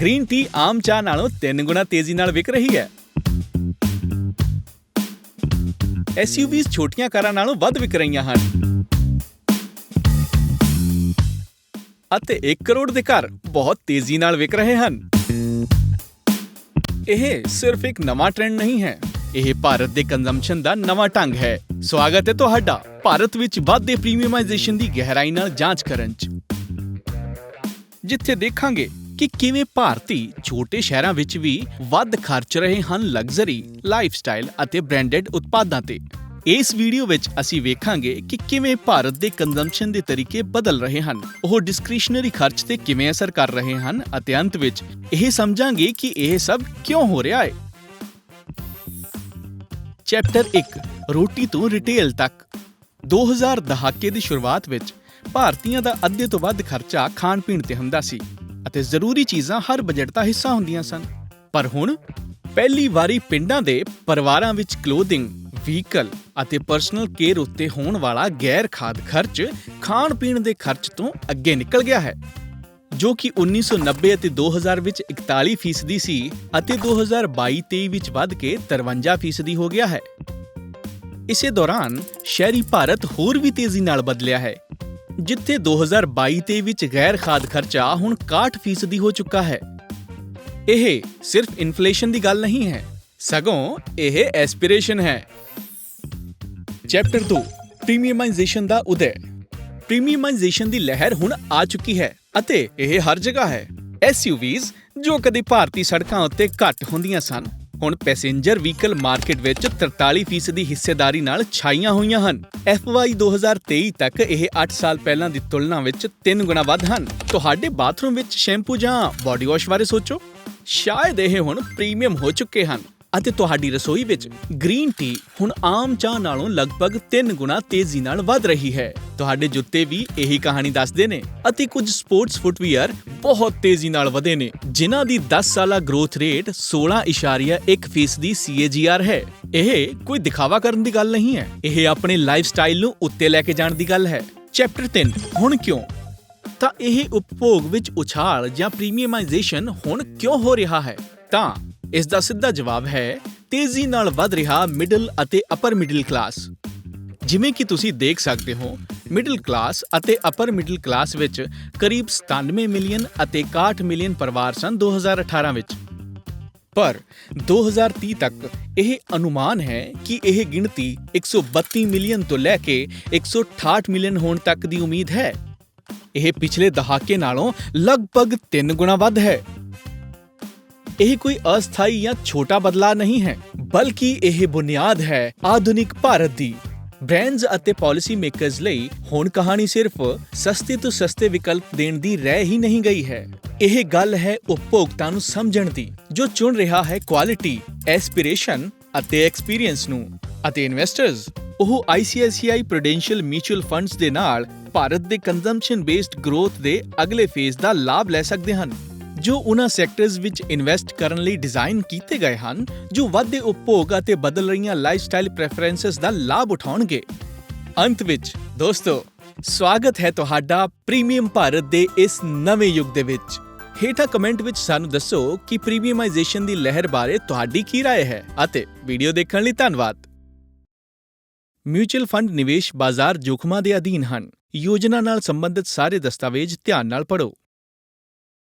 Green tea ਆਮ ਚਾਹ ਨਾਲੋਂ 3 ਗੁਣਾ ਤੇਜ਼ੀ ਨਾਲ ਵਿਕ ਰਹੀ ਹੈ। SUVs ਛੋਟੀਆਂ ਕਾਰਾਂ ਨਾਲੋਂ ਵੱਧ ਵਿਕ ਰਹੀਆਂ ਹਨ। ਅਤੇ 1 ਕਰੋੜ ਦੇ ਘਰ ਬਹੁਤ ਤੇਜ਼ੀ ਨਾਲ ਵਿਕ ਰਹੇ ਹਨ। ਇਹ ਸਿਰਫ ਇੱਕ ਨਵਾਂ ਟ੍ਰੈਂਡ ਨਹੀਂ ਹੈ। ਇਹ ਭਾਰਤ ਦੇ ਕੰਜ਼ੰਪਸ਼ਨ ਦਾ ਨਵਾਂ ਢੰਗ ਹੈ। ਸਵਾਗਤ ਹੈ ਤੁਹਾਡਾ ਭਾਰਤ ਵਿੱਚ ਵੱਧਦੇ ਪ੍ਰੀਮੀਅਮਾਈਜੇਸ਼ਨ ਦੀ ਗਹਿਰਾਈ ਨਾਲ ਜਾਂਚ ਕਰਨ 'ਚ। ਜਿੱਥੇ ਦੇਖਾਂਗੇ ਕਿ ਕਿਵੇਂ ਭਾਰਤੀ ਛੋਟੇ ਸ਼ਹਿਰਾਂ ਵਿੱਚ ਵੀ ਵੱਧ ਖਰਚ ਰਹੇ ਹਨ ਲਗਜ਼ਰੀ ਲਾਈਫਸਟਾਈਲ ਅਤੇ ਬ੍ਰਾਂਡਡ ਉਤਪਾਦਾਂ ਤੇ। ਇਸ ਵੀਡੀਓ ਵਿੱਚ ਅਸੀਂ ਵੇਖਾਂਗੇ ਕਿ ਕਿਵੇਂ ਭਾਰਤ ਦੇ ਕੰਜ਼ੰਪਸ਼ਨ ਦੇ ਤਰੀਕੇ ਬਦਲ ਰਹੇ ਹਨ। ਉਹ ਡਿਸਕ੍ਰਿਸ਼ਨਰੀ ਖਰਚ ਤੇ ਕਿਵੇਂ ਅਸਰ ਕਰ ਰਹੇ ਹਨ ਅਤੇ ਅੰਤ ਵਿੱਚ ਇਹ ਸਮਝਾਂਗੇ ਕਿ ਇਹ ਸਭ ਕਿਉਂ ਹੋ ਰਿਹਾ ਹੈ। ਚੈਪਟਰ 1 ਰੋਟੀ ਤੋਂ ਰਿਟੇਲ ਤੱਕ। 2000 ਦਹਾਕੇ ਦੀ ਸ਼ੁਰੂਆਤ ਵਿੱਚ ਭਾਰਤੀਆਂ ਦਾ ਅੱਧੇ ਤੋਂ ਵੱਧ ਖਰਚਾ ਖਾਣ ਪੀਣ ਤੇ ਹੁੰਦਾ ਸੀ। ਅਤੇ ਜ਼ਰੂਰੀ ਚੀਜ਼ਾਂ ਹਰ ਬਜਟ ਦਾ ਹਿੱਸਾ ਹੁੰਦੀਆਂ ਸਨ। ਪਰ ਹੁਣ ਪਹਿਲੀ ਵਾਰੀ ਪਿੰਡਾਂ ਦੇ ਪਰਿਵਾਰਾਂ ਵਿੱਚ ਕਲੋਥਿੰਗ ਵਹੀਕਲ ਅਤੇ ਪਰਸਨਲ ਕੇਅਰ ਉੱਤੇ ਹੋਣ ਵਾਲਾ ਗੈਰ ਖਾਦ ਖਰਚ ਖਾਣ ਪੀਣ ਦੇ ਖਰਚ ਤੋਂ ਅੱਗੇ ਨਿਕਲ ਗਿਆ ਹੈ, ਜੋ ਕਿ 1990 ਅਤੇ 2000 ਵਿੱਚ 41% ਫੀਸਦੀ ਸੀ ਅਤੇ 2022-23 ਵਿੱਚ ਵੱਧ ਕੇ 53% ਫੀਸਦੀ ਹੋ ਗਿਆ ਹੈ। ਇਸੇ ਦੌਰਾਨ ਸ਼ਹਿਰੀ ਭਾਰਤ ਹੋਰ ਵੀ ਤੇਜ਼ੀ ਨਾਲ ਬਦਲਿਆ ਹੈ। ਜਿੱਥੇ 2022-23 ਵਿੱਚ ਗੈਰ ਖਾਦ ਖਰਚਾ ਹੁਣ 61% ਫੀਸਦੀ ਹੋ ਚੁੱਕਾ ਹੈ। ਇਹ ਸਿਰਫ ਇਨਫਲੇਸ਼ਨ ਦੀ ਗੱਲ ਨਹੀਂ ਹੈ, ਸਗੋਂ ਇਹ ਐਸਪੀਰੇਸ਼ਨ ਹੈ। ਚੈਪਟਰ 2 ਪ੍ਰੀਮੀਅਮਾਈਜੇਸ਼ਨ ਦਾ ਉਦੈ। ਪ੍ਰੀਮੀਅਮਾਈਜੇਸ਼ਨ ਦੀ ਲਹਿਰ ਹੁਣ ਆ ਚੁੱਕੀ ਹੈ ਅਤੇ ਇਹ ਹਰ ਜਗ੍ਹਾ ਹੈ। SUVs ਜੋ ਕਦੇ ਭਾਰਤੀ ਸੜਕਾਂ ਉੱਤੇ ਘੱਟ ਹੁੰਦੀਆਂ ਸਨ। ਹੁਣ ਪੈਸੇਂਜਰ ਵਹੀਕਲ ਮਾਰਕੀਟ ਵਿੱਚ 43% ਦੀ ਹਿੱਸੇਦਾਰੀ ਨਾਲ ਛਾਈਆਂ ਹੋਈਆਂ ਹਨ। FY 2023 ਤੱਕ ਇਹ 8 ਸਾਲ ਪਹਿਲਾਂ ਦੀ ਤੁਲਨਾ ਵਿੱਚ 3 ਗੁਣਾ ਵੱਧ ਹਨ। ਤੁਹਾਡੇ ਬਾਥਰੂਮ ਵਿੱਚ ਸ਼ੈਂਪੂ ਜਾਂ ਬਾਡੀ ਵਾਸ਼ ਬਾਰੇ ਸੋਚੋ। ਸ਼ਾਇਦ ਇਹ ਹੁਣ ਪ੍ਰੀਮੀਅਮ ਹੋ ਚੁੱਕੇ ਹਨ। ਅਤੇ ਤੁਹਾਡੀ ਰਸੋਈ ਵਿੱਚ ਗ੍ਰੀਨ ਟੀ ਹੁਣ ਆਮ ਚਾਹ ਨਾਲੋਂ ਲਗਭਗ 3 ਗੁਣਾ ਤੇਜ਼ੀ ਨਾਲ ਵਧ ਰਹੀ ਹੈ। ਤੁਹਾਡੇ ਜੁੱਤੇ ਵੀ ਇਹੀ ਕਹਾਣੀ ਦੱਸਦੇ ਨੇ ਅਤੇ ਕੁਝ ਸਪੋਰਟਸ ਫੁੱਟਵੀਅਰ ਬਹੁਤ ਤੇਜ਼ੀ ਨਾਲ ਵਧੇ ਨੇ, ਜਿਨ੍ਹਾਂ ਦੀ 10 ਸਾਲਾ ਗਰੋਥ ਰੇਟ 16.1% ਦੀ CAGR ਹੈ। ਇਹ ਕੋਈ ਦਿਖਾਵਾ ਕਰਨ ਦੀ ਗੱਲ ਨਹੀਂ ਹੈ। ਇਹ ਆਪਣੇ ਲਾਈਫਸਟਾਈਲ ਨੂੰ ਉੱਤੇ ਲੈ ਕੇ ਜਾਣ ਦੀ ਗੱਲ ਹੈ। ਚੈਪਟਰ 3 ਹੁਣ ਕਿਉਂ? ਤਾਂ ਇਹ ਉਪਭੋਗ ਵਿੱਚ ਉਛਾਲ ਜਾਂ ਪ੍ਰੀਮੀਅਮਾਈਜੇਸ਼ਨ ਹੁਣ ਕਿਉਂ ਹੋ ਰਿਹਾ ਹੈ? ਤਾਂ ਇਸ ਦਾ ਸਿੱਧਾ ਜਵਾਬ ਹੈ, ਤੇਜ਼ੀ ਨਾਲ ਵੱਧ ਰਿਹਾ ਮਿਡਲ ਅਤੇ ਅਪਰ ਮਿਡਲ ਕਲਾਸ ਜਿਵੇਂ ਕਿ ਤੁਸੀਂ ਦੇਖ ਸਕਦੇ ਹੋ ਮਿਡਲ ਕਲਾਸ ਅਤੇ ਅਪਰ ਮਿਡਲ ਕਲਾਸ ਵਿੱਚ ਕਰੀਬ 97 ਮਿਲੀਅਨ ਅਤੇ 61 ਮਿਲੀਅਨ ਪਰਿਵਾਰ ਸਨ 2018 ਵਿੱਚ। ਪਰ 2030 ਤੱਕ ਇਹ ਅਨੁਮਾਨ ਹੈ ਕਿ ਇਹ ਗਿਣਤੀ 132 ਮਿਲੀਅਨ ਤੋਂ ਲੈ ਕੇ 168 ਮਿਲੀਅਨ ਹੋਣ ਤੱਕ ਦੀ ਉਮੀਦ ਹੈ। ਇਹ ਪਿਛਲੇ ਦਹਾਕੇ ਨਾਲੋਂ ਲਗਭਗ 3 ਗੁਣਾ ਵੱਧ ਹੈ। ਇਹ ਕੋਈ ਅਸਥਾਈ ਜਾਂ ਛੋਟਾ ਬਦਲਾਅ ਨਹੀਂ ਹੈ, ਬਲਕਿ ਇਹ ਬੁਨਿਆਦ ਹੈ ਆਧੁਨਿਕ ਭਾਰਤ ਦੀ। ਬ੍ਰਾਂਡਸ ਅਤੇ ਪਾਲਿਸੀ ਮੇਕਰਸ ਲਈ ਹੁਣ ਕਹਾਣੀ ਸਿਰਫ ਸਸਤੇ ਤੋਂ ਸਸਤੇ ਵਿਕਲਪ ਦੇਣ ਦੀ ਰਹਿ ਹੀ ਨਹੀਂ ਗਈ ਹੈ। ਇਹ ਗੱਲ ਹੈ ਉਪਭੋਗਤਾ ਨੂੰ ਸਮਝਣ ਦੀ, ਜੋ ਚੁਣ ਰਿਹਾ ਹੈ ਕੁਆਲਿਟੀ ਐਸਪੀਰੇਸ਼ਨ ਅਤੇ ਐਕਸਪੀਰੀਅੰਸ ਨੂੰ। ਅਤੇ ਇਨਵੈਸਟਰਸ ਉਹ ICICI ਪ੍ਰੂਡੈਂਸ਼ੀਅਲ ਮਿਊਚੁਅਲ ਫੰਡਸ ਦੇ ਨਾਲ ਭਾਰਤ ਦੇ ਕੰਜ਼ੰਪਸ਼ਨ ਬੇਸਡ ਗਰੋਥ ਦੇ ਅਗਲੇ ਫੇਜ਼ ਦਾ ਲਾਭ ਲੈ ਸਕਦੇ ਹਨ। ਜੋ ਉਹਨਾਂ ਸੈਕਟਰਸ ਵਿੱਚ ਇਨਵੈਸਟ ਕਰਨ ਲਈ ਡਿਜ਼ਾਈਨ ਕੀਤੇ ਗਏ ਹਨ ਜੋ ਵੱਧਦੇ ਉਪਭੋਗ ਅਤੇ ਬਦਲ ਰਹੀਆਂ ਲਾਈਫਸਟਾਈਲ ਪ੍ਰੈਫਰੈਂਸਸ ਦਾ ਲਾਭ ਉਠਾਉਣਗੇ ਅੰਤ ਵਿੱਚ ਦੋਸਤੋ ਸਵਾਗਤ ਹੈ ਤੁਹਾਡਾ ਪ੍ਰੀਮੀਅਮ ਭਾਰਤ ਦੇ ਇਸ ਨਵੇਂ ਯੁੱਗ ਦੇ ਵਿੱਚ ਹੇਠਾਂ ਕਮੈਂਟ ਵਿੱਚ ਸਾਨੂੰ ਦੱਸੋ ਕਿ ਪ੍ਰੀਮੀਅਮਾਈਜੇਸ਼ਨ ਦੀ ਲਹਿਰ ਬਾਰੇ ਤੁਹਾਡੀ ਕੀ رائے ਹੈ ਅਤੇ ਵੀਡੀਓ ਦੇਖਣ ਲਈ ਧੰਨਵਾਦ ਮਿਊਚੁਅਲ ਫੰਡ ਨਿਵੇਸ਼ ਬਾਜ਼ਾਰ ਜੋਖਮਾਂ ਦੇ ਅਧੀਨ ਹਨ ਯੋਜਨਾ ਨਾਲ ਸੰਬੰਧਿਤ ਸਾਰੇ ਦਸਤਾਵੇਜ਼ ਧਿਆਨ ਨਾਲ ਪੜ੍ਹੋ